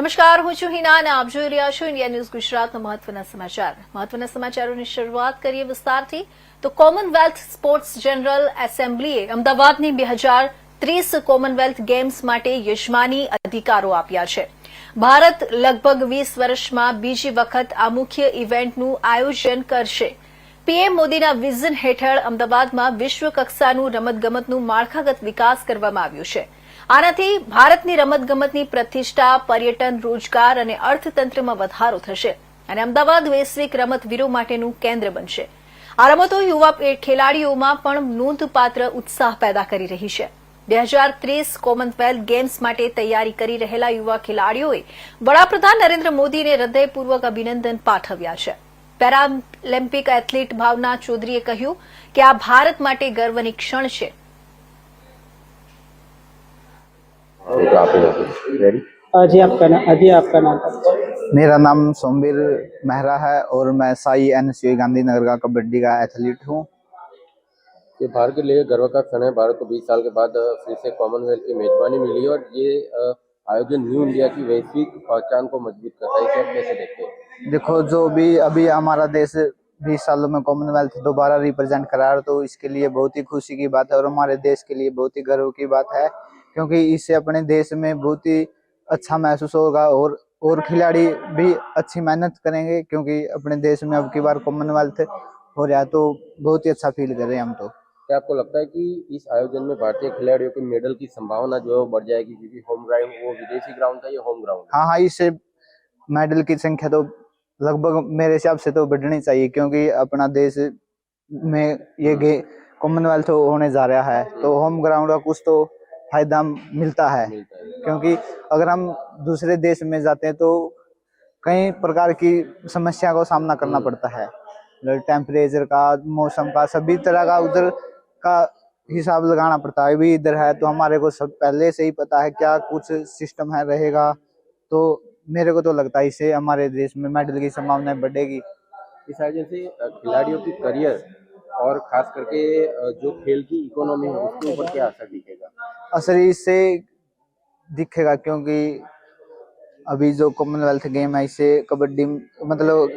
નમસ્કાર, હું છું હિના અને આપ જોઈ રહ્યા છો ઇન્ડિયા ન્યૂઝ ગુજરાતના મહત્વના સમાચાર. મહત્વના સમાચારોની શરૂઆત કરીએ વિસ્તારથી. તો કોમનવેલ્થ સ્પોર્ટ્સ જનરલ એસેમ્બલીએ અમદાવાદની બે હજાર ત્રીસ કોમનવેલ્થ ગેમ્સ માટે યજમાની અધિકારો આપ્યા છે. ભારત લગભગ વીસ વર્ષમાં બીજી વખત આ મુખ્ય ઇવેન્ટનું આયોજન કરશે. પીએમ મોદીના વિઝન હેઠળ અમદાવાદમાં વિશ્વ કક્ષાનું રમતગમતનું માળખાગત વિકાસ કરવામાં આવ્યું છે. આનાથી ભારતની રમતગમતની પ્રતિષ્ઠા, પર્યટન, રોજગાર અને અર્થતંત્રમાં વધારો થશે અને અમદાવાદ વૈશ્વિક રમતવીરો માટેનું કેન્દ્ર બનશે. આ રમતો યુવા ખેલાડીઓમાં પણ નોંધપાત્ર ઉત્સાહ પેદા કરી રહી છે. બે હજાર ત્રીસ કોમનવેલ્થ ગેમ્સ માટે તૈયારી કરી રહેલા યુવા ખેલાડીઓએ વડાપ્રધાન નરેન્દ્ર મોદીને હૃદયપૂર્વક અભિનંદન પાઠવ્યા છે. પેરાલિમ્પિક એથ્લીટ ભાવના ચૌધરીએ કહ્યું કે આ ભારત માટે ગર્વની ક્ષણ છે. तो आप ही रेडी अजय आपका नाम अजय आपका नाम मेरा नाम सोमवीर मेहरा है और मैं साई एन सी गांधीनगर का कबड्डी का एथलीट हूँ। ये भारत के लिए गर्व का क्षण है। भारत को 20 साल के बाद फिर से कॉमनवेल्थ की मेजबानी मिली और ये आयोजन न्यू इंडिया की वैश्विक पहचान को मज़बूत करता है। इसे आप कैसे देखते हैं? देखो जो भी अभी हमारा देश बीस सालों में कॉमनवेल्थ दोबारा रिप्रेजेंट करा है तो इसके लिए बहुत ही खुशी की बात है और हमारे देश के लिए बहुत ही गर्व की बात है। क्योंकि इससे अपने देश में बहुत ही अच्छा महसूस होगा और और खिलाड़ी भी अच्छी मेहनत करेंगे क्योंकि अपने देश में अब की बार कॉमनवेल्थ हो रहा है तो बहुत ही अच्छा फील कर रहे हैं हम तो। क्या आपको लगता है कि इस आयोजन में भारतीय खिलाड़ियों के मेडल की संभावना जो है वो बढ़ जाएगी? क्योंकि होम ग्राउंड वो विदेशी ग्राउंड था ये होम ग्राउंड हाँ। हाँ इससे मेडल की संख्या तो लगभग मेरे हिसाब से तो बढ़नी चाहिए क्योंकि अपना देश में ये कॉमनवेल्थ होने जा रहा है तो होम ग्राउंड का कुछ तो फ़ायदा मिलता है। क्योंकि अगर हम दूसरे देश में जाते हैं तो कई प्रकार की समस्या का सामना करना पड़ता है। टेम्परेचर का मौसम का सभी तरह का उधर का हिसाब लगाना पड़ता है। अभी इधर है तो हमारे को सब पहले से ही पता है क्या कुछ सिस्टम है रहेगा। तो मेरे को तो लगता है इससे हमारे देश में मेडल की संभावनाएँ बढ़ेगी। इस आयोजन से खिलाड़ियों की करियर और खास करके जो खेल की इकोनॉमी है उसके ऊपर क्या असर दिखेगा? असर इससे दिखेगा क्योंकि अभी जो कॉमनवेल्थ गेम है इससे कबड्डी मतलब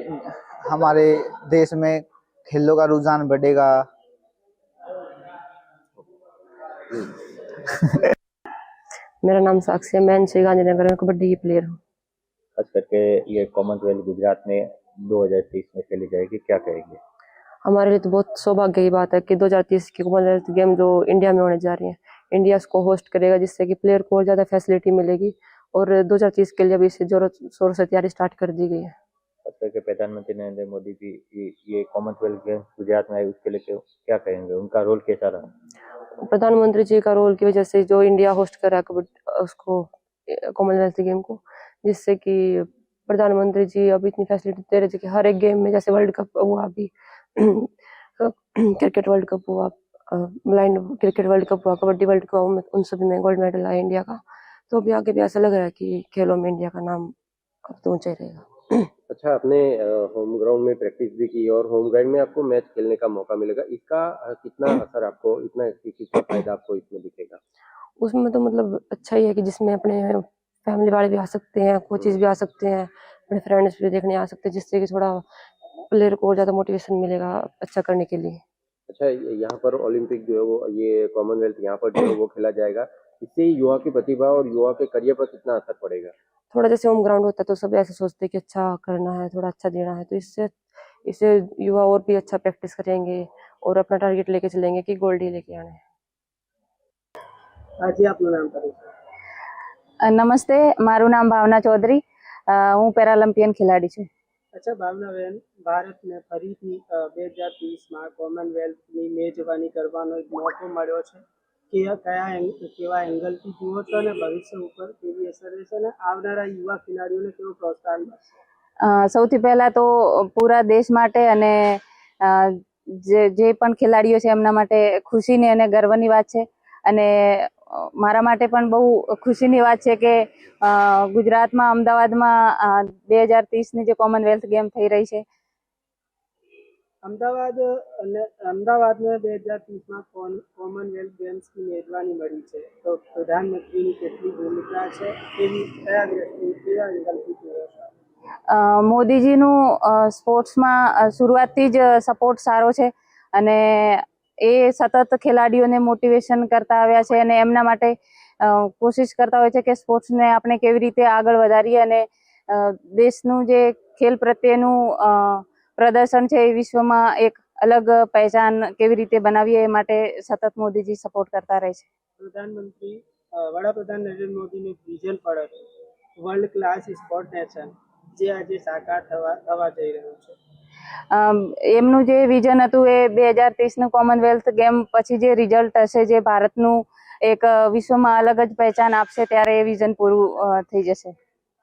हमारे देश में खेलों का रुझान बढ़ेगा। मेरा नाम साक्षी है मैं गांधीनगर में कबड्डी की प्लेयर हूँ। खास करके ये कॉमनवेल्थ गुजरात में 2023 में खेली जाएगी क्या कहेंगे? हमारे लिए तो बहुत सौभाग्य की बात है कि 2030 की कॉमनवेल्थ गेम जो इंडिया में होने जा रही है इंडिया इसको होस्ट करेगा जिससे कि प्लेयर को और ज़्यादा फैसिलिटी मिलेगी। और 2030 के लिए अभी इसे जोरों शोरों से तैयारी स्टार्ट कर दी गई है। खास करके प्रधानमंत्री नरेंद्र मोदी भी ये, ये कॉमनवेल्थ गेम्स गुजरात में आए उसके लिए क्या कहेंगे? उनका रोल कैसा रहा? प्रधानमंत्री जी का रोल की वजह से जो इंडिया होस्ट कर रहा है उसको कॉमनवेल्थ गेम को जिससे कि प्रधानमंत्री जी अब इतनी फैसिलिटी दे रहे थे कि हर एक गेम में जैसे वर्ल्ड कप हुआ अभी क्रिकेट वर्ल्ड कप हुआ ब्लाइंड क्रिकेट वर्ल्ड कप हुआ कबड्डी वर्ल्ड कप हुआ उन सभी में गोल्ड मेडल आया इंडिया का। तो अभी आगे भी ऐसा लग रहा है कि खेलों में इंडिया का नाम अब तो ऊँचा ही रहेगा। अच्छा आपने होम ग्राउंड में प्रैक्टिस भी की और होम ग्राउंड में आपको मैच खेलने का मौका मिलेगा। इसका कितना असर आपको इतना कितना फ़ायदा आपको इसमें दिखेगा? उसमें तो मतलब अच्छा ही है कि जिसमें अपने फैमिली वाले भी आ सकते हैं कोचिज भी आ सकते हैं अपने फ्रेंड्स भी देखने आ सकते हैं जिससे कि थोड़ा प्लेयर को और ज़्यादा मोटिवेशन मिलेगा अच्छा करने के लिए। अच्छा यहाँ पर ओलंपिक जो है वो ये कॉमनवेल्थ यहाँ पर जो है वो खेला जाएगा। इससे युवा की प्रतिभा और युवा के करियर पर कितना असर पड़ेगा? थोड़ा जैसे होम ग्राउंड होता है तो सब ऐसे सोचते कि अच्छा करना है थोड़ा अच्छा देना है तो इससे इससे युवा और भी अच्छा प्रैक्टिस करेंगे और अपना टारगेट लेके चलेंगे कि गोल्ड ही लेके आना। है जी आपका नाम परिचय नमस्ते મારું નામ ભાવના ચૌધરી હું પેરાલિમ્પિયન ખેલાડી છું અચ્છા, ભાવનાબેન, ભારતને ફરીથી બે હજાર ત્રીસમાં કોમનવેલ્થની મેજબાની કરવાનો એક મોકો મળ્યો છે. કે કયા કેવા એંગલથી જુઓ છો અને ભવિષ્ય ઉપર કેવી અસર રહેશે અને આવનારા યુવા ખેલાડીઓને કેવું પ્રોત્સાહન મળશે? સૌથી પહેલા તો પૂરા દેશ માટે અને જે જે પણ ખેલાડીઓ છે એમના માટે ખુશીની અને ગર્વની વાત છે. અને મારા માટે પણ બહુ ખુશીની વાત છે કે ગુજરાતમાં અમદાવાદમાં બે હજાર ત્રીસની જે કોમનવેલ્થ ગેમ થઈ રહી છે. અમદાવાદ અને અમદાવાદને બે હજાર ત્રીસમાં કોમનવેલ્થ ગેમ્સની મેજબાની મળી છે. તો પ્રધાનમંત્રીની કેટલી ભૂમિકા છે? એવી કયા દ્રષ્ટિ કેવા એંગલથી મોદીજીનું સ્પોર્ટ્સમાં શરૂઆતથી જ સપોર્ટ સારો છે. અને એ સતત ખેલાડીઓને મોટિવેશન કરતા આવ્યા છે અને એમના માટે કોશિશ કરતા હોય છે કે સ્પોર્ટ્સને આપણે કેવી રીતે આગળ વધારીએ અને દેશનું જે ખેલ પ્રત્યેનું પ્રદર્શન છે એ વિશ્વમાં એક અલગ પહેચાન કેવી રીતે બનાવીએ એ માટે સતત મોદીજી સપોર્ટ કરતા રહે છે. પ્રધાનમંત્રી વડાપ્રધાન નરેન્દ્ર મોદીનું વિઝન પણ વર્લ્ડ ક્લાસ સ્પોર્ટ નેશન જે આજે સાકાર થવા થવા જઈ રહ્યું છે. એમનું જે વિઝન હતું એ બે હજાર ત્રીસનું કોમનવેલ્થ ગેમ પછી જે રિઝલ્ટ હશે, જે ભારતનું એક વિશ્વમાં અલગ જ પહેચાન આપશે, ત્યારે એ વિઝન પૂરું થઈ જશે.